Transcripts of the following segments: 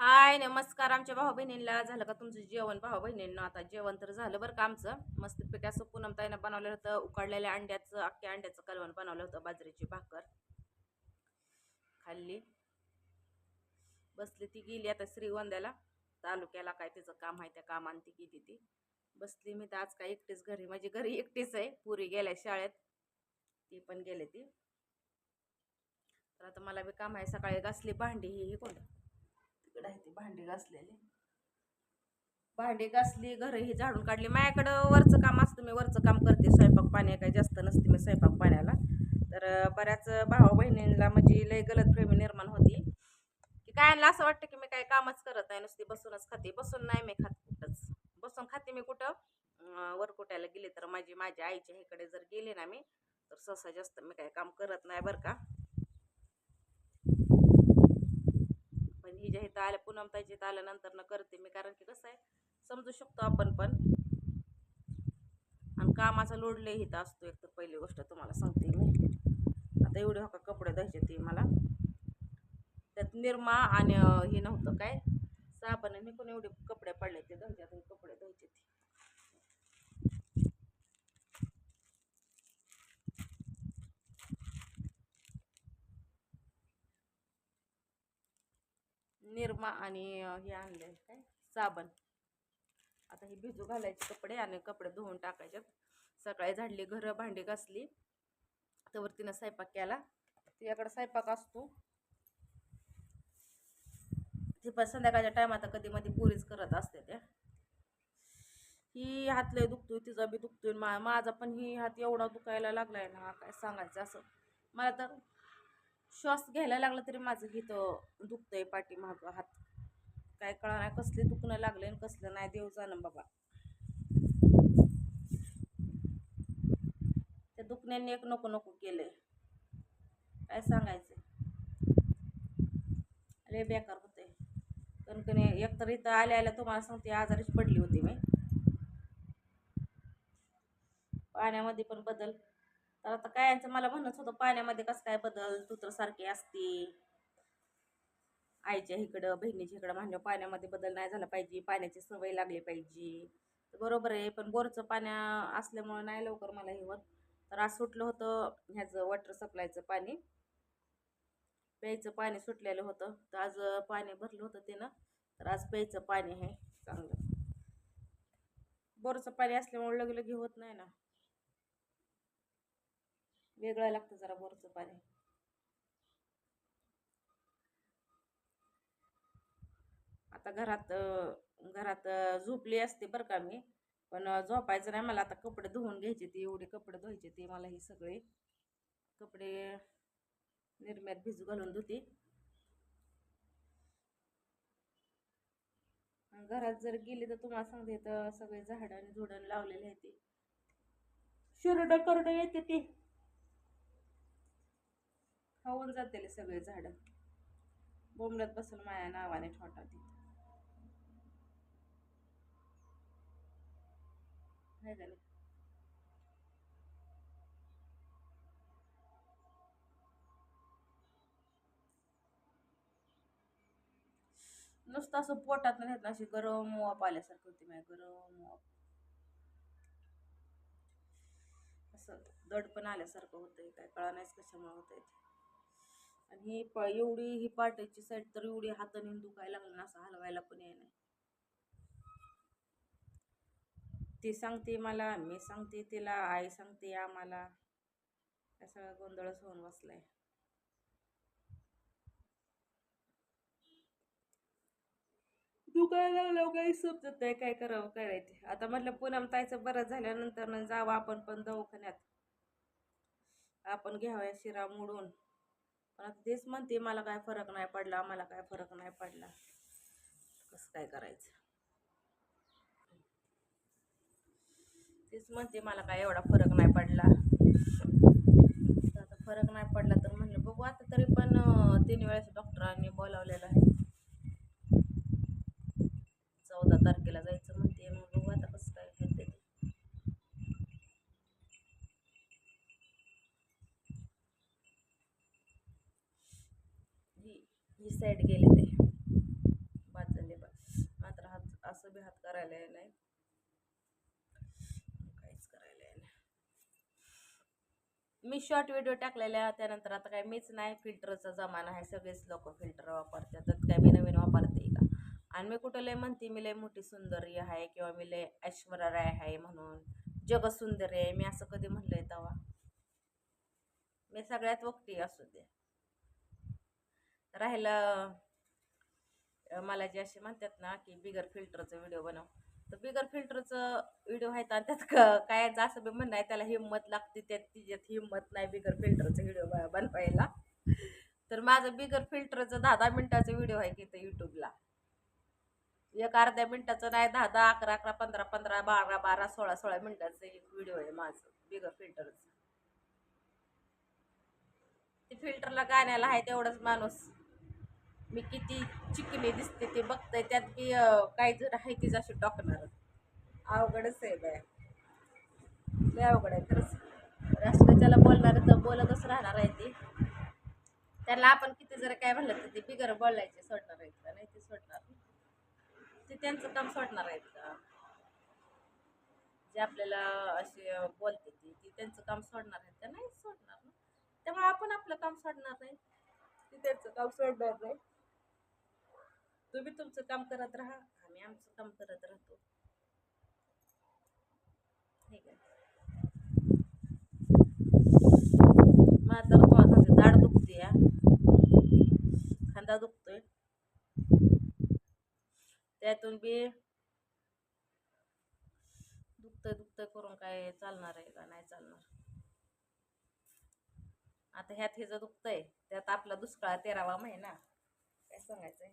हाय नमस्कार. आमच्या भाऊ बहिणींना झालं का तुमचं जेवण? भाऊ बहिणींना आता जेवण तर झालं बरं का आमचं. मस्त पिठाचं पूनम ताईनं बनवलेलं होतं उकडलेल्या अंड्याचं अख्ख्या अंड्याचं कलवण बनवलं होतं बाजरीची भाकर. खाल्ली. बसली ती गेली आता श्रीगोंद्याला. तालुक्याला काय तिचं काम आहे त्या कामाने ती गेली ती. बसली मी तर आज काय एकटीच घरी. माझी घरी एकटीच आहे. पुरी गेल्या शाळेत. ती पण गेले ती. तर आता मला बी काम आहे. सकाळी घासली भांडी ही ही कोणतं? तिकडे आहे ती भांडी घासलेली. भांडी घासली घरही झाडून काढली. माझ्याकडं वरचं काम असतं मी वरचं काम करते. स्वयंपाक पाणी काही जास्त नसते मी स्वयंपाक पाण्याला. तर बऱ्याच भाऊ बहिणींना म्हणजे लय गलत प्रेमी निर्माण होती. की काय असं वाटतं की मी काही कामच करत नाही नुसती बसूनच खाते. बसून नाही मी खात कुठंच. बसून खाते मी कुठं? अं, वरकुट्याला गेली तर माझी माझ्या आईच्या इकडे जर गेले ना मी तर सहसा जास्त मी काही काम करत नाही बरं का पण ही ज्या इथं आल्या पूनम इथं आल्यानंतर न करते मी. कारण की कसं आहे समजू शकतो आपण पण. आणि कामाचा लोड लय इथं असतो एक तर पहिली गोष्ट तुम्हाला सांगते मी. आता एवढे हो हका कपडे द्यायचे ते मला. त्यात निरमा आणि हे नव्हतं काय? साबण मी कोण एवढे कपडे पडले ते धुवायचे आता हे कपडे धुवायचे ते निरमा आणि हे आणले काय? साबण. आता हे भिजू घालायचे कपडे आणि कपडे धुवून टाकायचे. सकाळी झाडली घरं भांडी घासली. त्यावर तिनं स्वयंपाक केला. तिच्याकडे स्वयंपाक असतो. ती पण संध्याकाळच्या टायमात कधी मध्ये पुरीच करत असते त्या ही हात लय दुखतोय तिचा बी दुखतोय. मा माझा पण ही हात एवढा दुखायला लागलाय ना काय सांगायचं असं. मला तर श्वास घ्यायला लागला तरी माझं हिथं आहे पाठीमागं हात. काय कळा नाही कसले दुखणं लागले आणि कसलं नाही देव जाणं बाबा. त्या दुखण्याने एक नको नको केलंय. काय सांगायचं लय बेकार होते कणकणी एकतर इथं आल्या आल्या तुम्हाला सांगते आजारीच पडली होती मी. पाण्यामध्ये पण बदल. तर आता काय यांचं मला म्हणत होतं पाण्यामध्ये कसं काय बदल तू तर सारखी असते. आईच्या इकडं बहिणीच्या इकडं म्हणलं पाण्यामध्ये बदल नाही झाला पाहिजे पाण्याची सवय लागली पाहिजे. बरोबर आहे पण बोरचं पाण्या असल्यामुळं नाही लवकर मला हे होत. तर आज सुटलं होतं ह्याचं वॉटर सप्लायचं पाणी. प्यायचं पाणी सुटलेलं होतं. तर आज पाणी भरलं होतं त्यानं. तर आज प्यायचं पाणी आहे चांगलं. बोरचं पाणी असल्यामुळे लगे लगे होत नाही ना. वेगळं लागतं जरा बोरचं पाणी. आता घरात घरात झोपली असते बरं का मी पण झोपायचं नाही. मला आता कपडे धुवून घ्यायचे ते एवढे कपडे धुवायचे ते मला हे सगळे. कपडे निरम्यात भिजू घालून धुते. घरात जर गेली तर तुम्हाला सांगते तर सगळे झाडं आणि झुडण लावलेले आहे ते. शिरडं करणं येते ते. खाऊन जातेले सगळे झाडं. बोंबलत बसून माया नावाने ठोटा ती हाय नुसतं असं पोटात नाही अशी गरम वाप आल्यासारखं होती माझ्या गरम वाप असं दडपण आल्यासारखं होतंय काय कळा नाहीच कशामुळे होतंय ते. आणि हे प एवढी ही पाटाची साईड तर एवढी हाताने दुखायला लागलं ना असं हलवायला पण येणं ती सांगते मला मी सांगते तिला आई सांगते आम्हाला. या सगळा गोंधळच होऊन बसलाय. दुखायला लागल्यावर काही समजत नाही काय करावं काय ते. आता म्हटलं पूनम ताईचं बरं झाल्यानंतर जावं आपण पण दवाखान्यात. आपण घ्यावया शिरा मोडून. पण आता तेच म्हणते मला काय फरक नाही पडला मला काय फरक नाही पडला. कसं काय करायचं? तेच म्हणते मला काय एवढा फरक नाही पडला. तर आता फरक नाही पडला तर म्हणलं बघू आता तरी पण तीन वेळेस डॉक्टरांनी बोलावलेलं आहे. चौदा तारखेला जायचं म्हणते मग बघू आता कसं काय होते ते ही ही साईड गेले ते. बाजूने मात्र हात असं बी हात करायला नाही. काहीच करायला नाही. मी शॉर्ट व्हिडिओ टाकलेल्या त्यानंतर आता काय मीच नाही फिल्टरचा जमाना आहे. सगळेच लोक फिल्टर वापरतात. त्यात काय मी नवीन वापरते का? आणि मी कुठं लय म्हणते मी लय मोठी सुंदरी आहे किंवा मी लय ऐश्वर्या राय आहे म्हणून. जगसुंदरी आहे. मी असं कधी म्हणलंय तेव्हा मी सगळ्यात वक्ती असू दे राहिलं मला जे असे म्हणतात ना की बिगर फिल्टरचं व्हिडिओ बनव. तर बिगर फिल्टरचं व्हिडिओ आहेत आणि त्यात काय असं बी म्हणणं आहे त्याला हिंमत लागते त्यात तिच्यात हिंमत नाही बिगर फिल्टरचं व्हिडिओ बनवायला. तर माझं बिगर फिल्टरचं दहा दहा मिनिटाचं व्हिडिओ आहे की इथं यूट्यूबला एक अर्ध्या मिनिटाचं नाही दहा दहा अकरा अकरा पंधरा पंधरा बारा बारा सोळा सोळा मिनिटाचं एक व्हिडिओ आहे माझं बिगर फिल्टरचं ते फिल्टरला गाण्याला आहे तेवढंच माणूस. मी किती चिकली दिसते ते बघतंय त्यात की काय काही जर आहे तीच अशी टाकणार. अवघडच आहे बाया लय अवघड आहे खरंच. असलं त्याला बोलणार तर बोलतच राहणार आहे ती. त्याला आपण किती जर काय म्हणलं तर ते बिगर बोलायचे सोडणार आहेत का? नाही ते सोडणार. ते त्यांचं काम सोडणार आहेत का? जे आपल्याला असे बोलते ती ती त्यांचं काम सोडणार आहेत का? नाही सोडणार ना. त्यामुळे आपण आपलं काम सोडणार नाही. ती त्यांचं काम सोडणार नाही. तुम्ही तुमचं काम करत राहा आम्ही आमचं काम करत राहतो. ठीक आहे माझा तर दाढ दुखते या खांदा दुखतोय. त्यातून बी दुखतं दुखतं करून काय चालणार आहे का नाही चालणार. आता ह्यात हे जर दुखतंय त्यात आपला दुष्काळ तेरावा महिना. काय सांगायचंय?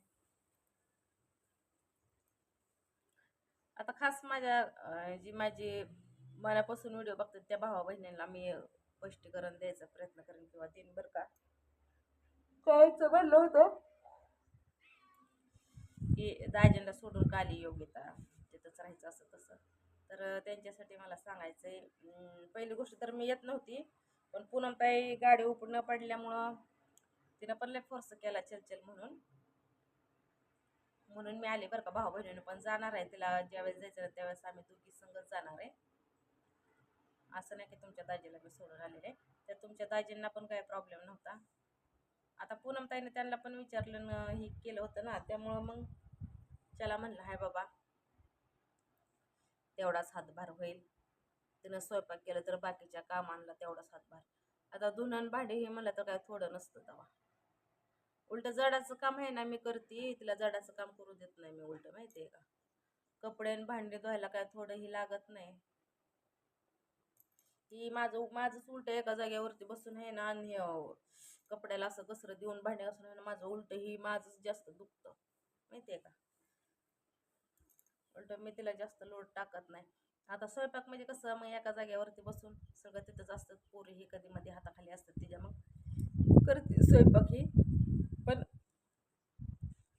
आता खास माझ्या जी माझी मनापासून व्हिडिओ बघतात त्या भावा बहिणींना मी स्पष्टीकरण द्यायचा प्रयत्न करेन किंवा देईन बरं का. कायचं म्हणलं होतं? की दाजींना सोडून का आली योग्यता? तिथंच राहायचं असं तसं. तर त्यांच्यासाठी मला सांगायचं आहे पहिली गोष्ट तर मी येत नव्हती पण पूनमताई गाडी उपड न पडल्यामुळं तिनं पण लय फोर्स केला चल म्हणून. म्हणून मी आले बरं का भाऊ बहिणीनं पण जाणार आहे. तिला ज्यावेळेस जायचं ना त्यावेळेस आम्ही दोघी संगच जाणार आहे. असं नाही की तुमच्या दाजीला मी सोडून आलेले तर तुमच्या दाजींना पण काही प्रॉब्लेम नव्हता. आता पूनमताईने त्यांना पण विचारलं हे केलं होतं ना त्यामुळं मग चला म्हणलं हाय बाबा तेवढाच हातभार होईल. तिनं स्वयंपाक केलं तर बाकीच्या कामांना तेवढाच हातभार. आता धुणं भांडे हे म्हणलं तर काय थोडं नसतं तेव्हा. उलट जडाचं काम आहे ना मी करते. तिला जडाचं काम करू देत नाही मी उलट माहिती आहे का? कपडे आणि भांडे धुवायला काय थोडंही लागत नाही. ही माझं माझंच उलट एका जागेवरती बसून आहे ना आणि कपड्याला असं कसरं देऊन भांडे असून आहे ना माझं उलट ही माझंच जास्त दुखतं माहिती आहे का? उलट मी तिला जास्त लोड टाकत नाही. आता स्वयंपाक म्हणजे कसं मग एका जागेवरती बसून सगळं तिथंच असतं. पोरी ही कधी मध्ये हाताखाली असतात तिच्या मग. करते स्वयंपाक ही.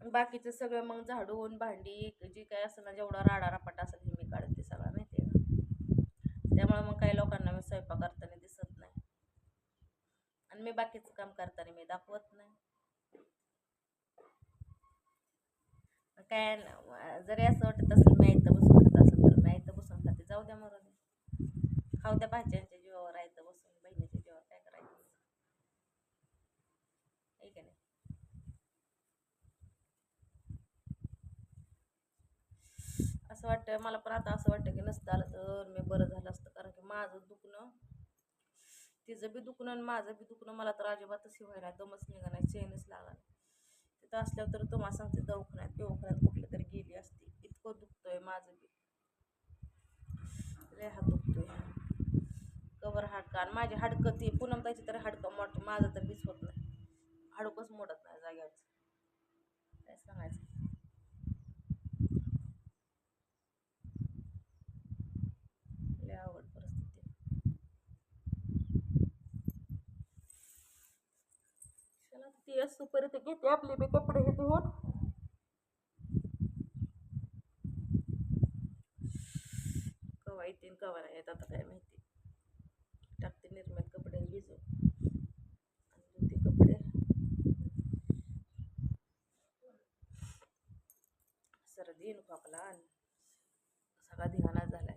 बाकीचं सगळं मग झाडून भांडी जी काय असेल ना जेवढा म्हणजे राडा रापाटा असेल हे मी काढते सगळा माहिती आहे त्यामुळे मग काही लोकांना मी स्वयंपाक करताना दिसत नाही. आणि मी बाकीचं काम करताना मी दाखवत नाही. काय जरी असं वाटत असेल मी इथं बसून खात असेल तर मी इथं बसून खाते. जाऊ द्या मरून खाऊ द्या भाज्यांचे जीवावर इथं बसून बहिणीच्या जीवावर काय करायचं आहे का नाही असं वाटतं मला पण आता असं वाटतं की नसतं आलं तर मी बरं झालं असतं. कारण की माझं दुखणं तिचं बी दुखणं आणि माझं बी दुखणं मला तर अजिबातच व्हायला दमच निघा नाही चेनच लागा तिथं असल्यावर तर तुम्हाला सांगते दवाखान्यात दवाखान्यात कुठलं तरी गेली असती. इतकं दुखतंय माझं बी. लय हात दुखतोय. कवर हाडकं आणि माझी हाडकं ती पूनम त्याची तरी हाडकं मोठ माझं तर बीच होत नाही. हाडकंच मोडत नाही जाग्याचं काय सांगायचं लय अवघड परिस्थिती आहे. चला ती परत घेते आपले बी कपडे हे धुवून. कवा येतील कवा नाही येत आता काय माहिती. टाकते निर्मित कपडे भिजू आणि ते कपडे. सर्दी आणि आपला आणि सगळा धिंगाणा झाला